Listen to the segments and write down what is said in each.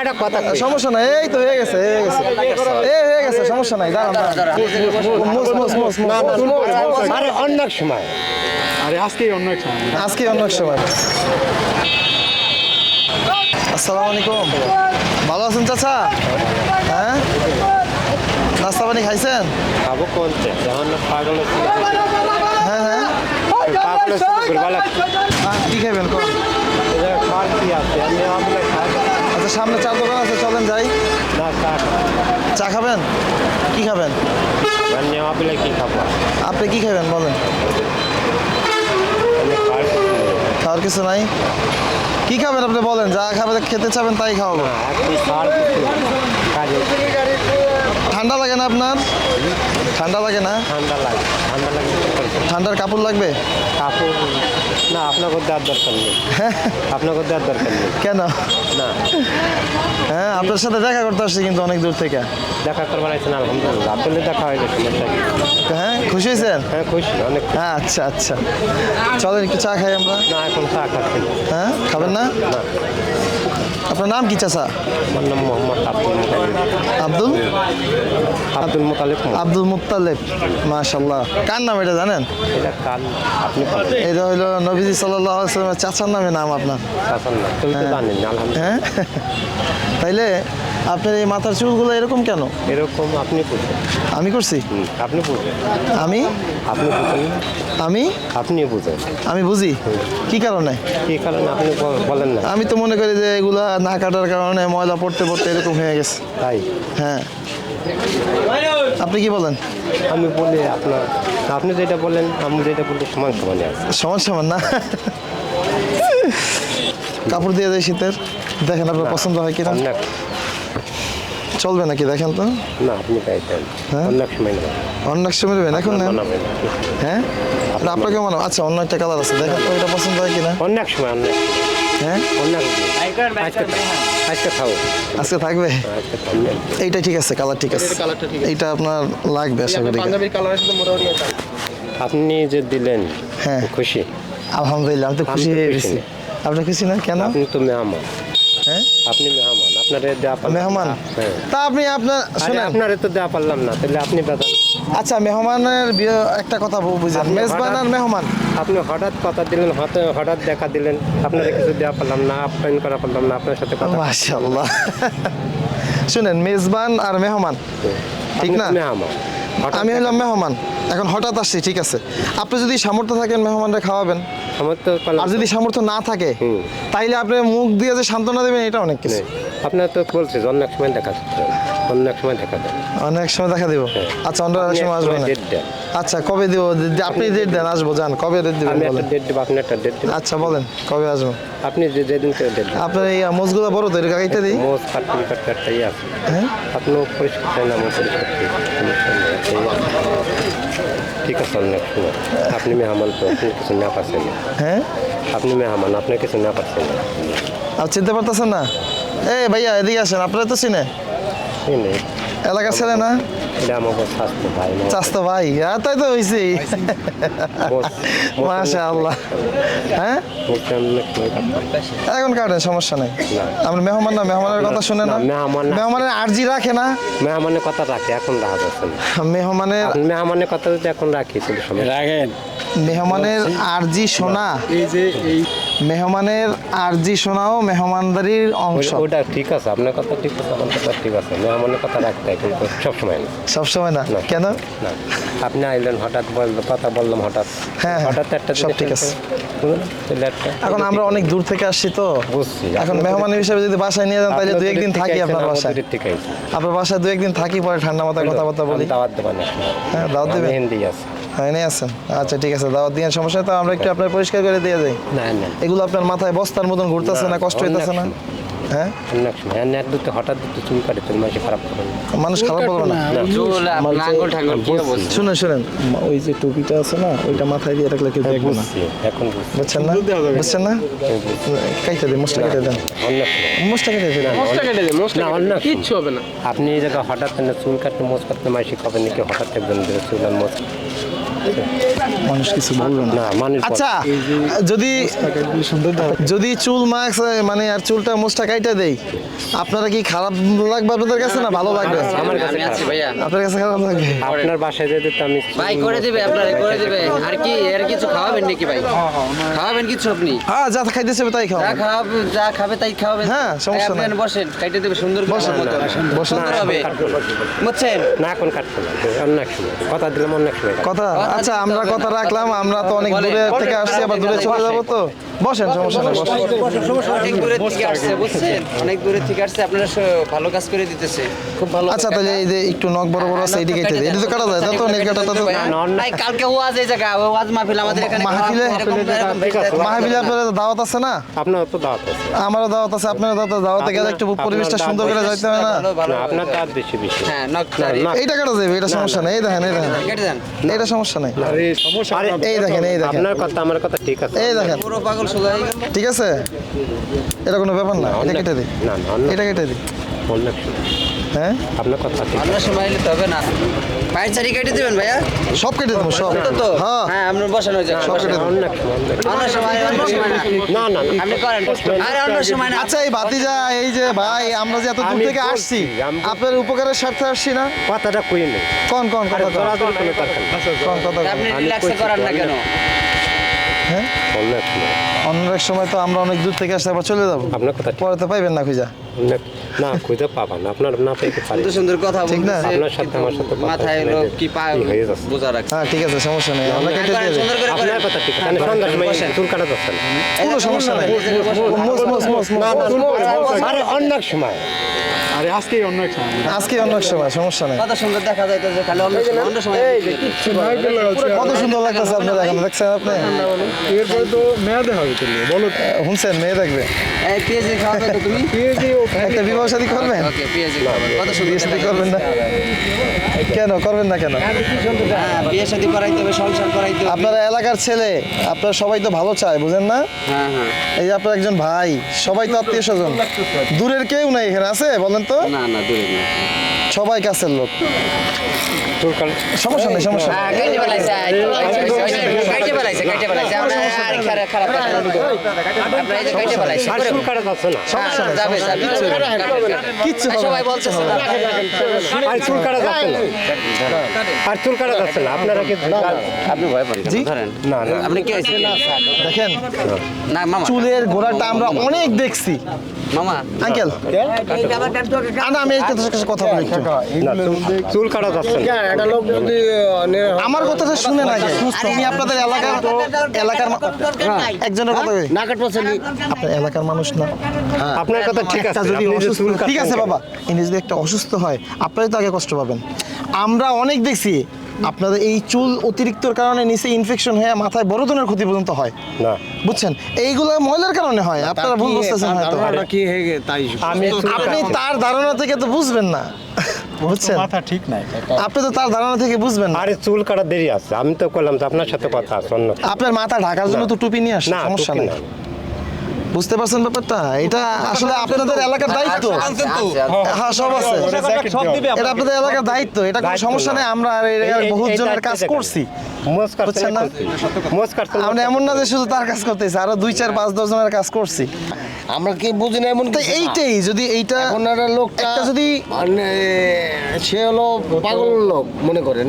একটা কথা সমস্যা নাই এই তো হয়ে গেছে হয়ে গেছে। এই হয়ে গেছে সমস্যা নাই দাঁড়ান আরে অন্য সময়। আরে আজকে অন্য এক সময়। আজকে অন্য এক সময়। আসসালামু আলাইকুম। ভালো আছেন চাচা? হ্যাঁ? নাস্তা পানি খাইছেন? খাব যখন পাগল হ্যাঁ হ্যাঁ। পাগল কি খাবেন কোন? খাওয়ার কি আছে আমি আচ্ছা সামনে চার দোকান আছে চলেন যাই। না চা চা খাবেন? কি খাবেন? কি খাব? আপনি কি খাবেন বলেন। খাওয়ার কিছু নেই। কি খাবেন আপনি বলেন যা খাবেন খেতে চাবেন তাই খাওয়াবো। ঠান্ডা লাগে না আপনার? ঠান্ডা লাগে না? ঠান্ডা লাগে ঠান্ডা লাগে ঠান্ডার কাপড় লাগবে? কাপড় না আপনাকে দেওয়ার দরকার নেই। আপনাকে দেওয়ার দরকার নেই। কেন? না। হ্যাঁ আপনার সাথে দেখা করতে আসছি কিন্তু অনেক দূর থেকে। দেখা করবার আছেন আলহামদুলিল্লাহ। আপনাদের দেখা হয়ে গেছে হ্যাঁ খুশি হয়েছেন? হ্যাঁ খুশি অনেক হ্যাঁ আচ্ছা আচ্ছা। চলেন একটু চা খাই আমরা। না এখন চা খাচ্ছি। হ্যাঁ খাবেন না? না। আপনার নাম কি চাচা? আমার নাম মোহাম্মদ আব্দুল মুতালিব। আব্দুল? মুতালিব। আব্দুল মুত্তালেব মাশাল্লাহ কার নাম এটা জানেন? এটা কাল আপনি এটা হলো নবীজি সাল্লাহ চাচার নামে নাম আপনার। চাচার নাম। তুমি তো জানেন আলহামদুলিল্লাহ। হ্যাঁ। তাইলে আপনার এই মাথার চুলগুলো এরকম কেন? এরকম আপনি বুঝেন আমি করছি? আপনি বুঝেন আমি? আপনি বুঝেন আমি? আপনি বুঝেন আমি বুঝি? কি কারণে? কি কারণে আপনি বল- বলেন না। আমি তো মনে করি যে এগুলা না কাটার কারণে ময়লা পড়তে পড়তে এরকম হয়ে গেছে। তাই? হ্যাঁ। আপনি কি বলেন? আমি বলি আপনার আপনি যেটা বলেন আমি যেটা বলি সমান সমানই আছে। সমান সমান না? কাপড় দিয়ে দেয় শীতের। দেখেন আপনার পছন্দ হয় কিনা? চলবে নাকি? দেখেন তো। না আপনি দেন। হ্যাঁ? সময় অন্য সময় নেবেন? এখন নেন। হ্যাঁ? আপনাকে মনে আচ্ছা অন্য একটা কালার আছে। দেখেন তো এটা পছন্দ হয় কিনা? অনেক সময় হ্যাঁ? আজকে খাও আজকে থাকবে? এইটা ঠিক আছে কালার ঠিক আছে। এইটা আপনার লাগবে আশা করি। পাঞ্জাবির কালারের সাথে মোটামুটি আপনি যে দিলেন হ্যাঁ। খুশি? আলহামদুলিল্লাহ আমি তো খুশি হয়ে। গেছি। আপনি খুশি না? কেন? আপনি তো মেহমান। হ্যাঁ? আপনি মেহমান আপনার দেওয়া পারলাম মেহমান? হ্যাঁ। তা আপনি আপনার শুনেন। আপনারে তো দেওয়া পারলাম না তাহলে আপনি বেতন আচ্ছা মেহমানের একটা কথা বুঝেন। মেজবান আর মেহমান? আপনি হঠাৎ কথা দিলেন হঠাৎ হঠাৎ দেখা দিলেন আপনারা কিছু দেওয়া পারলাম না আপ্যায়ন করা পারলাম না আপনার সাথে কথা মাশাআল্লাহ। শুনেন মেজবান আর মেহমান। ঠিক না? মেহমান। আমি হলাম মেহমান। এখন হঠাৎ আসছি ঠিক আছে। আপনি যদি সামর্থ্য থাকেন মেহমানরা খাওয়াবেন। তো আর যদি সামর্থ্য না থাকে তাইলে আপনি মুখ দিয়ে যে সান্ত্বনা দেবেন এটা অনেক কিছু। আপনার তো বলছে অনেক অন্য এক সময় দেখা অনেক অন্য এক সময় দেখা দেবে অনেক সময় দেখা দেবো। হ্যাঁ। আচ্ছা অন্য সময় আসবেন। আচ্ছা কবে দিব? আপনি ডেট দেন আসব যান। কবে ডেট দিবেন আমি বলেন? ডেট দেবো আপনি একটা ডেট দেবেন। আচ্ছা বলেন কবে আসব? আপনি যে যেদিন ডেট আপনার এই মোজগুলো বড় তো গাড়িটা দিই। মোজ কাটপিল কাটতে একটা ইয়ে আছে। হ্যাঁ? আপনিও পরিষ্কার চাই না আমি পরিষ্কার। ঠিক আছে এক সময়। আপনি মেহমান তো আপনি কিছু না পারছেন না হ্যাঁ? আপনি মেহমান আপনি কিছু না পারছেন না আর চিনতে পারতেছেন না? এই ভাইয়া এদিকে আসেন আপনারা তো চিনে। এলাকার ছেলে না? ভাই না? চাস্তো ভাই হ্যাঁ তাই তো হয়েছি আল্লাহ হ্যাঁ। এখন কাটেন সমস্যা নেই। আমরা মেহমান না? মেহমানের কথা শুনে না না, মেহমান মেহমানের আর্জি রাখে না? মেহমানের কথা রাখে এখন রাখা মেহমানের আপনি মেহমানের কথা যদি এখন রাখি রাখেন। মেহমানের আরজি শোনা এই যে এই মেহমানের আরজি শোনাও মেহমানদারির অংশ। ওটা ঠিক আছে আপনার কথা ঠিক আছে আমার কথা ঠিক আছে মেহমানের কথা রাখতে হয় কিন্তু সবসময় না। সবসময় না। কেন? না। আপনি আইলেন হঠাৎ বলল কথা বললাম হঠাৎ। হ্যাঁ, হ্যাঁ, হঠাৎ একটা সব ঠিক আছে। এখন আমরা অনেক দূর থেকে আসছি তো। বুঝছি। এখন মেহমান হিসেবে যদি বাসায় নিয়ে যান তাহলে আপনার দু একদিন থাকি আপনার বাসায়। থেকে আইছেন। আপনার বাসায় দু একদিন থাকি পরে ঠান্ডা মাথায় কথাবার্তা বলি। দাওয়াত দেবেন হ্যাঁ, দাওয়াত দেবেন? হিন্দি আছে। হ্যাঁ নিয়ে আসেন। আচ্ছা ঠিক আছে দাওয়াত দিয়ে সমস্যা তো আমরা একটু আপনার পরিষ্কার করে দিয়ে যাই। না না। এগুলো আপনার মাথায় বস্তার মতন ঘুরতেছে না কষ্ট হইতেছে না? হ্যাঁ? হ্যাঁ নেট দুটো হঠাৎ দুটো চুল কাটে তুমি মাসে খারাপ করবেন মানুষ খারাপ বলবে না? শুনেন শুনেন ওই যে টুপিটা আছে না ওইটা মাথায় দিয়ে রাখলে কেউ দেখবে না। বুঝছি এখন বুঝছেন না? বুঝছেন না? কাইতে দেন মোস্টা কেটে দেন। অনেক সময় মোস্টা কেটে দেন। না কিচ্ছু হবে না। আপনি এই হঠাৎ না চুল কাটতে মোজ কাটতে মাসে খাবেন নাকি হঠাৎ একজন চুল আর মানুষ কিছু বলবে না মানুষ আচ্ছা যদি যদি চুল মাস্ক মানে আর চুলটা মোচটা কাইটা দেই আপনারা কি খারাপ লাগবে আপনাদের কাছে না ভালো লাগবে আমার কাছে আছি ভাইয়া আপনার কাছে খারাপ লাগবে আপনার বাসায় যেতে তো আমি ভাই করে দিবে আপনার করে দিবে আর কি এর কিছু খাওয়াবেন নাকি ভাই খাওয়াবেন কিছু আপনি হ্যাঁ যা খাইতেছে তাই খাও যা খাওয়াবে যা খাবে তাই খাওয়াবেন হ্যাঁ, সমস্যা আপনি নাই। বসেন কাইটে দেবে সুন্দর করে বসেন, বসেন। হবে বুঝছেন না এখন কাটবো না অন্য সময় কথা দিলাম অন্য সময় কথা কথা আচ্ছা আমরা কথা রাখলাম আমরা তো অনেক দূরে থেকে আসছি আবার দূরে চলে যাব তো? বসেন সমস্যা নেই বসেন অনেক দূরে থেকে আসছে বুঝছেন? অনেক দূরে থেকে আসছে আপনারা ভালো কাজ করে দিতেছে। খুব ভালো আচ্ছা তাহলে এই যে একটু নখ বড় বড় আছে এইদিকে কেটে এটা তো কাটা যায় তো নেট কাটা তো নাই কালকে ওয়াজ এই জায়গা ওয়াজ মাহফিল আমাদের এখানে মাহফিলে? এরকম- এরকম ঠিক আছে। মাহবিলে আপনার দাওয়াত আছে না? আপনার তো দাওয়াত আছে। আমারও দাওয়াত আছে আপনারও দাওয়াত দাওয়াতে গেলে একটু পরিবেশটা সুন্দর করে যাইতে হবে না? ভালো, ভালো। না আপনার দাঁত বেশি বেশি। হ্যাঁ নক না, এইটা কাটা যাবে এটা সমস্যা নেই এই দেখেন এই দেখেন। এটা সমস্যা নেই। আরে সমস্যা এই দেখেন এই দেখেন। আপনার কথা আমার কথা ঠিক আছে। এই দেখেন। পুরো পাগল ঠিক আছে? এটা কোনো ব্যাপার না এটা কেটে দিই না না এটা কেটে দিই। হ্যাঁ? আপনার কথা ঠিক সময় এলে তো না। পায়ের চারি কেটে দিবেন ভাইয়া? সব কেটে দেবো সব। তো তো? হ্যাঁ। হ্যাঁ আমরা বসানো যায় সব কেটে দেবো। অন্য সময়, অন্য সময়। অন্য সময় অন্য সময় না। না না না। আপনি করেন। আরে অন্য সময় না। আচ্ছা এই ভাতিজা এই যে ভাই আমরা যে এত দূর থেকে আসছি আপনার উপকারের স্বার্থে আসছি না? কথাটা কই নেই। কোন কোন কথা কোন? কথা আপনি রিল্যাক্সে না কেন? হ্যাঁ? অন্য এক সময়। অন্য এক সময় তো আমরা অনেক দূর থেকে আসতে আবার চলে যাব। আপনার কথা ঠিক। পরে তো পাইবেন না খুঁজা। না খুঁজে পাবেন আপনার না পেতে পারি? সুন্দর সুন্দর কথা ঠিক না? আপনার সাথে আমার সাথে মাথায় যে কি পা হয়ে বোঝা রাখছে। হ্যাঁ ঠিক আছে সমস্যা নেই। আমরা কেটে দিয়ে সুন্দর করে আপনার কথা ঠিক আছে সন্ধ্যার সময় চুল কাটা যাচ্ছে না? কোনো সমস্যা নাই। মোস মোস মোস মোস আরে অন্য সময়। আরে আজকেই অন্য এক সময়। আজকে অন্য এক সময় সমস্যা নেই। কত সুন্দর দেখা যাইতেছে খালি অন্য সময় অন্য সময় কত সুন্দর লাগতেছে আপনি দেখেন দেখছেন আপনি? এরপরে তো মেয়াদে হবে চলবে বলো শুনছেন মেয়ে দেখবে এই খাওয়াবে তো তুমি? একটা বিবাহ শাদী করবেন? ওকে খাওয়াবে। কত সুন্দর বিয়ে শাদী করবেন না। কেন করবেন না কেন? হ্যাঁ বিয়ে শাদী করাইতে হবে সংসার করাইতে হবে। আপনারা এলাকার ছেলে আপনারা সবাই তো ভালো চায় বুঝেন না? হ্যাঁ হ্যাঁ। এই যে আপনার একজন ভাই সবাই তো আত্মীয় স্বজন। দূরের কেউ নাই এখানে আছে? বলেন তো? না না দূরে না। সবাই কাছের লোক। সমস্যা নেই সমস্যা আর চুল না। সমস্যা নেই, যাবে যাবে কিচ্ছু সবাই বলছে আর চুল কাটা যাচ্ছে না। আর চুল কাটা যাচ্ছে না। আপনারা কি আপনি ভয় পান ধরেন। না না। আপনি কি? দেখেন না চুলের গোড়াটা আমরা অনেক দেখছি। মামা। আঙ্কেল। না আমি কথা বলি একটু। না, চুল- চুল কাটা যাচ্ছে না। আমার কথাটা শুনে না আমি আপনাদের এলাকার এলাকার একজনের কথা বলি। আপনার এলাকার মানুষ না। আপনার কথা ঠিক আছে যদি অসুস্থ ঠিক আছে বাবা। ইনি যদি একটা অসুস্থ হয় আপনারাই তো আগে কষ্ট পাবেন। আমরা অনেক দেখছি আপনাদের এই চুল অতিরিক্তর কারণে নিচে ইনফেকশন হয়ে মাথায় বড় ধরনের ক্ষতি পর্যন্ত হয়। না। বুঝছেন? এইগুলো ময়লার কারণে হয় আপনারা ভুল বুঝতেছেন হয়তো। আমি চুল আপনি তার ধারণা থেকে তো বুঝবেন না। বুঝছেন? মাথা ঠিক নাই। আপনি তো তার ধারণা থেকে বুঝবেন না। আরে চুল কাটা দেরি আছে। আমি তো করলাম যে আপনার সাথে কথা আছে আপনার মাথা ঢাকার জন্য তো টুপি নিয়ে আসে না সমস্যা নেই। না। বুঝতে পারছেন ব্যাপারটা? এটা আসলে আপনাদের এলাকার দায়িত্ব। হ্যাঁ সব আছে এটা আপনাদের এলাকার দায়িত্ব। এটা কোনো সমস্যা নেই আমরা বহুত জনের কাজ করছি। বুঝছেন না? আমরা এমন না যে শুধু তার কাজ করতেছি আরও দুই চার পাঁচ দশ জনের কাজ করছি। আমরা কি বুঝি না এমন তো এইটাই যদি এইটা ওনারা লোকটা যদি মানে সে হলো পাগল লোক মনে করেন।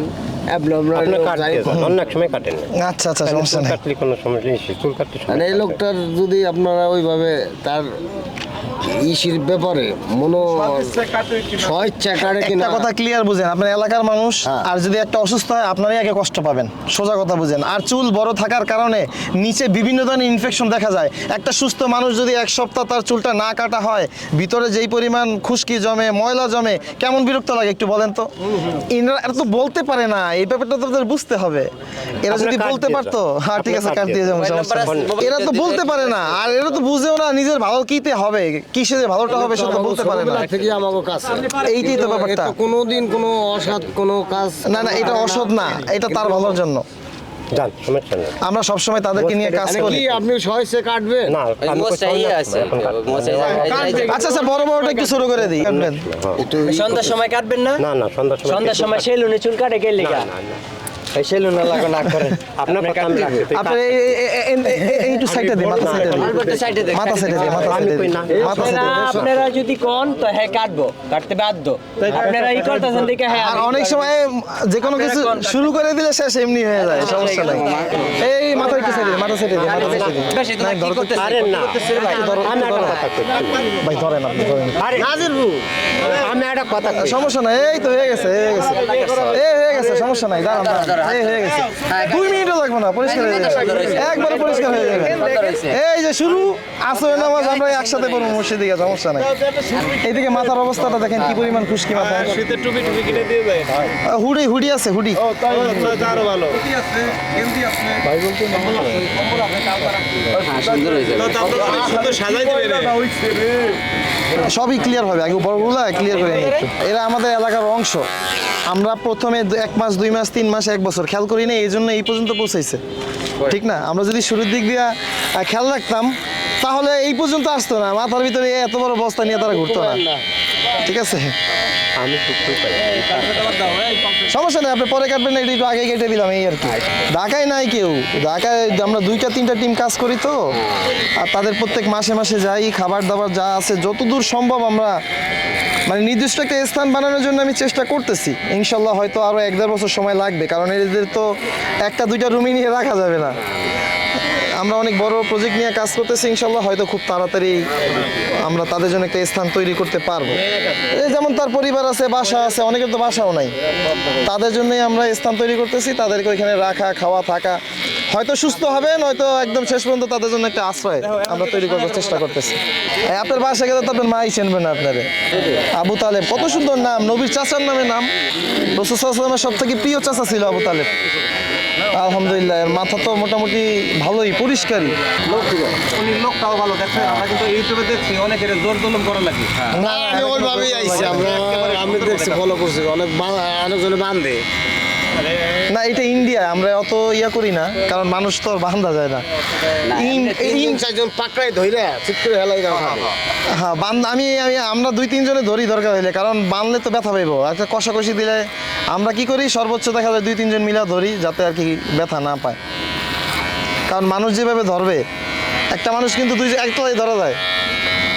Abnormal আপনি লোক, কাটতে যাই হোক। যান, অন্য এক সময় কাটেন না। আচ্ছা আচ্ছা সমস্যা নেই। কাটলে কোনো সমস্যা নেই চুল কাটতে সমস্যা মানে এই লোকটার যদি আপনারা ওইভাবে তার ইসির ব্যাপারে মনো স্বেচ্ছা কাটে কিনা? কথা ক্লিয়ার বুঝেন আপনার এলাকার মানুষ হ্যাঁ। আর যদি একটা অসুস্থ হয় আপনারই আগে কষ্ট পাবেন। সোজা কথা বুঝেন। আর চুল বড় থাকার কারণে নিচে বিভিন্ন ধরনের ইনফেকশন দেখা যায়। একটা সুস্থ মানুষ যদি এক সপ্তাহ তার চুলটা না কাটা হয় ভিতরে যেই পরিমাণ খুশকি জমে ময়লা জমে কেমন বিরক্ত লাগে একটু বলেন তো? এরা এরা তো বলতে পারে না এই ব্যাপারটা তো তাদের বুঝতে হবে। এরা যদি বলতে পারতো হ্যাঁ ঠিক আছে কাট দিয়ে যাব। এরা তো বলতে পারে না আর এরা তো বুঝেও না নিজের ভালো কিতে হবে। কিসে যে ভালোটা হবে সেটা বলতে পারে না। ছোটবেলা থেকে আমাকে কাছে এইটাই তো ব্যাপারটা। কোনোদিন কোনো অসৎ কোনো কাজ না না এটা অসৎ না এটা তার ভালোর জন্য। আমরা সবসময় তাদেরকে নিয়ে কাজ করি। আপনি সহজে কাটবেন? না সময়, কাটবো। চাইয়ে আচ্ছা আচ্ছা বড় বড়টা একটু শুরু করে দিই একটু সন্ধ্যার সময় কাটবেন না? না না সন্ধ্যার সময় সন্ধ্যার সময় সেলুনে চুল কাটে গেলে না না না এই সেলুন লাগো না করেন আপনার কথা আমি রাখছি আপনি এই- একটু সাইডে দিন মাথা সাইডে দিন মাথা সাইডে দিন মাথা সাইডে দিন মাথা সাইডে দিন আপনারা যদি কোন তো হ্যাঁ কাটবো কাটতে বাধ্য আপনারা ই করতেছেন দেখে হ্যাঁ আর অনেক সময় যে কোনো কিছু শুরু করে দিলে শেষ এমনি হয়ে যায় সমস্যা নাই এই মাথা একটু সাইডে মাথা সাইডে দিন মাথা সাইডে দিন বেশি তোমরা কি আরে না ভাই ধরেন আপনি ধরেন আরে আমি একটা কথা সমস্যা নাই এই তো হয়ে গেছে হয়ে গেছে। এই হয়ে গেছে। সমস্যা নাই দাঁড়ান দাঁড়ান এই হয়ে গেছে। দুই মিনিটও লাগবে না পরিষ্কার হয়ে যাবে একবারে পরিষ্কার হয়ে যাবে এই যে শুরু আসর নামাজ আমরা একসাথে পড়ব মসজিদে গিয়ে সমস্যা নাই। এইদিকে মাথার অবস্থাটা দেখেন কি পরিমাণ খুশকি মাথা। শীতের টুপি টুপি কিনে দিয়ে যায়। হুডি হুডি আছে হুডি। আরও ভালো। সুন্দর হয়েছে। সুন্দর সাজাই দিবে সবই ক্লিয়ার হবে আগে বড়গুলো ক্লিয়ার করে নিই একটু এরা আমাদের এলাকার অংশ। আমরা প্রথমে এক মাস দুই মাস তিন মাস এক বছর খেয়াল করি না এই জন্য এই পর্যন্ত পৌঁছাইছে। ঠিক না? আমরা যদি শুরুর দিক দিয়ে খেয়াল রাখতাম তাহলে এই পর্যন্ত আসতো না। মাথার ভিতরে এত বড় বস্তা নিয়ে তারা ঘুরতো না। ঠিক আছে? আমি সমস্যা নেই আপনি পরে কাটবেন না এটা একটু আগে কেটে দিলাম এই আর কি। ঢাকায় নাই কেউ। ঢাকায় আমরা দুইটা তিনটা টিম কাজ করি তো। আর তাদের প্রত্যেক মাসে মাসে যাই খাবার দাবার যা আছে যতদূর সম্ভব আমরা মানে নির্দিষ্ট একটা স্থান বানানোর জন্য আমি চেষ্টা করতেছি। ইনশাল্লাহ হয়তো আরও এক দেড় বছর সময় লাগবে কারণ এদের তো একটা দুইটা রুমই নিয়ে রাখা যাবে না। আমরা অনেক বড় প্রজেক্ট নিয়ে কাজ করতেছি ইনশাল্লাহ হয়তো খুব তাড়াতাড়ি আমরা তাদের জন্য একটা স্থান তৈরি করতে পারব। যেমন তার পরিবার আছে, বাসা আছে অনেকের তো বাসাও নাই। তাদের জন্যই আমরা স্থান তৈরি করতেছি, তাদেরকে ওইখানে রাখা, খাওয়া, থাকা। হয়তো সুস্থ হবে নয়তো একদম শেষ পর্যন্ত তাদের জন্য একটা আশ্রয় আমরা তৈরি করার চেষ্টা করতেছি। আপনার বাসা গেলে তো আপনার মাই চেনবেন না আপনারে। আবু তালেব কত সুন্দর নাম নবীর চাচার নামে নাম। রসুলামের সব থেকে প্রিয় চাচা ছিল আবু তালেব। আলহামদুলিল্লাহ এর মাথা তো মোটামুটি ভালোই পরিষ্কারই। উনি লোকটাও ভালো দেখছেন? আমরা কিন্তু ইউটিউবে দেখছি অনেকের জোর জুলুম করা লাগে না আমি ওইভাবেই আইছি আমরা আমি দেখছি ফলো করছি। অনেক অনেকজনে বান্ধে। না এটা ইন্ডিয়া আমরা অত ইয়া করি না কারণ মানুষ তো বান্ধা যায় না। ইন- চারজন পাকড়াই ধইরা ঠিক করে হেলাই দাও হ্যাঁ বান্ধ আমি আমি আমরা দুই তিনজনে ধরি দরকার হইলে কারণ বানলে তো ব্যথা পাইবো। একটা কষাকষি দিলে আমরা কি করি? সর্বোচ্চ দেখা যায় দুই তিনজন মিলা ধরি যাতে আর কি ব্যথা না পায়। কারণ মানুষ যেভাবে ধরবে একটা মানুষ কিন্তু দুই একটাই ধরা যায়।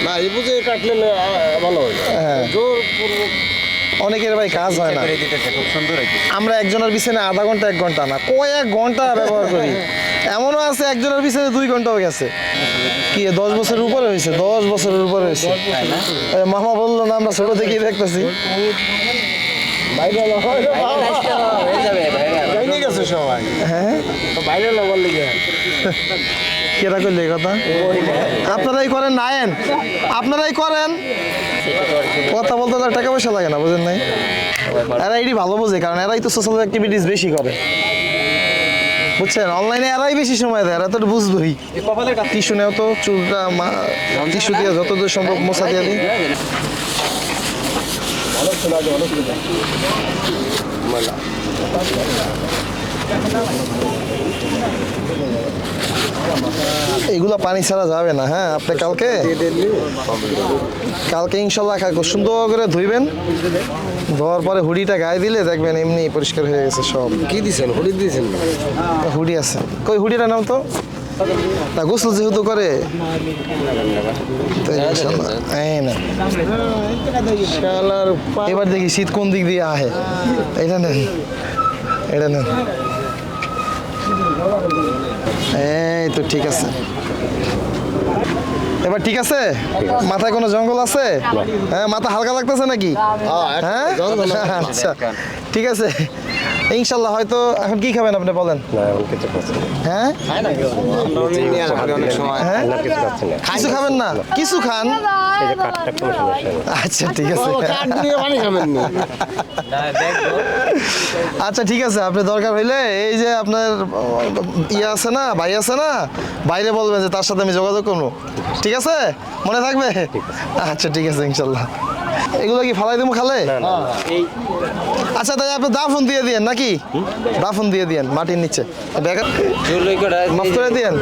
না এই বুঝে কাটলে ভালো হয়। হ্যাঁ। জোর অনেকের ভাই কাজ হয় না। খুব সুন্দর আমরা একজনের পিছনে আধা ঘণ্টা এক ঘণ্টা না কয়েক ঘণ্টা ব্যবহার করি। এমনও আছে একজনের পিছনে দুই ঘন্টাও গেছে। কি দশ বছরের উপরে হয়েছে? দশ বছরের উপরে হয়েছে। মামা বলল না আমরা ছোট থেকেই দেখতেছি। হ্যাঁ কেরা করলে কথা? আপনারাই করেন নায়েন। আপনারাই করেন। কথা বলতে তো আর টাকা পয়সা লাগে না, বুঝেন নাই? এরা এটি ভালো বোঝে, কারণ এরাই তো সোশ্যাল অ্যাক্টিভিটিস বেশি করে। বুঝছেন? অনলাইনে এরাই বেশি সময় দেয়, এরা তো বুঝবই। টিস্যু নেও তো, চুলটা টিস্যু দিয়ে যতদূর সম্ভব মশা দিয়ে দিই। এগুলো পানি ছাড়া যাবে না হ্যাঁ? আপনি কালকে কালকে ইনশাল্লাহ সুন্দর করে ধুইবেন। ধোয়ার পরে হুডিটা গায়ে দিলে দেখবেন এমনি পরিষ্কার হয়ে গেছে সব। কি দিছেন? হরি দিছেন না? হুডি আছে। কই হুডিটা নাম তো? না গোসল যেহেতু করে। এবার দেখি শীত কোন দিক দিয়ে আহে। এটা নেন। এটা নেন। এই তো ঠিক আছে। এবার ঠিক আছে? মাথায় কোনো জঙ্গল আছে? হ্যাঁ মাথা হালকা লাগতেছে নাকি? হ্যাঁ আচ্ছা ঠিক আছে। ইনশাল্লাহ হয়তো এখন কি খাবেন আপনি বলেন? না এমন কিছু খাচ্ছি না। হ্যাঁ? অনেক সময়। হ্যাঁ? না কিছু খাচ্ছি না। কিছু খাবেন না? কিছু খান? এই যে কাঠটা কোনো সমস্যা নেই আচ্ছা ঠিক আছে। কাঠ দিয়ে পানি খাবেন না। আচ্ছা ঠিক আছে আপনি দরকার হইলে এই যে আপনার ইয়ে আছে না ভাই আছে না বাইরে বলবেন যে তার সাথে আমি যোগাযোগ করব। ঠিক আছে? মনে থাকবে? আচ্ছা ঠিক আছে ইনশাল্লাহ। এগুলো কি ফালাই দেবো খালে? আচ্ছা তাই আপনি দাফন দিয়ে দিয়েন নাকি? দাফন দিয়ে দিয়েন মাটির নিচে। ব্যাগ- মাফ করে দিয়েন।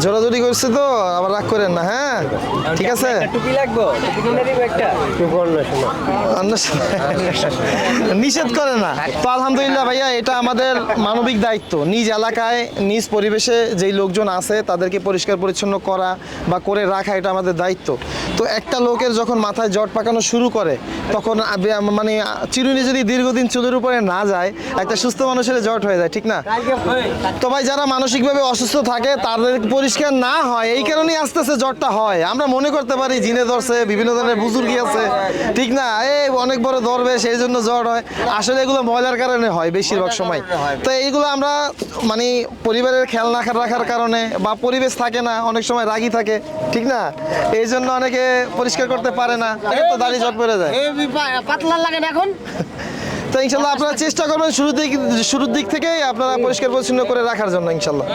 জোরাজোরি করছে তো আবার রাগ করেন না হ্যাঁ? ঠিক আছে? টুপি লাগবো নিষেধ করে না। তো আলহামদুলিল্লাহ ভাইয়া এটা আমাদের মানবিক দায়িত্ব। নিজ এলাকায় নিজ পরিবেশে যেই লোকজন আছে তাদেরকে পরিষ্কার পরিচ্ছন্ন করা বা করে রাখা এটা আমাদের দায়িত্ব। তো একটা লোকের যখন মাথায় জট পাকানো শুরু করে তখন মানে চিরুনি যদি দীর্ঘদিন চুলের উপরে না যায় একটা সুস্থ মানুষের জট হয়ে যায় ঠিক না? তো ভাই যারা মানসিকভাবে অসুস্থ থাকে তাদের পরিষ্কার না হয় এই কারণেই আস্তে আস্তে জ্বরটা হয়। আমরা মনে করতে পারি জিনে ধরছে বিভিন্ন ধরনের বুজুর্গি আছে ঠিক না? এই অনেক বড় ধরবে সেই জন্য জ্বর হয়। আসলে এগুলো ময়লার কারণে হয় বেশিরভাগ সময়। তো এইগুলো আমরা মানে পরিবারের খেয়াল না রাখার কারণে বা পরিবেশ থাকে না অনেক সময় রাগী থাকে ঠিক না? এই জন্য অনেকে পরিষ্কার করতে পারে না তো দাড়ি জট পড়ে যায়। পাতলা লাগে না এখন? তো ইনশাল্লাহ আপনারা চেষ্টা করবেন শুরু দিক শুরুর দিক থেকেই আপনারা পরিষ্কার পরিচ্ছন্ন করে রাখার জন্য ইনশাল্লাহ।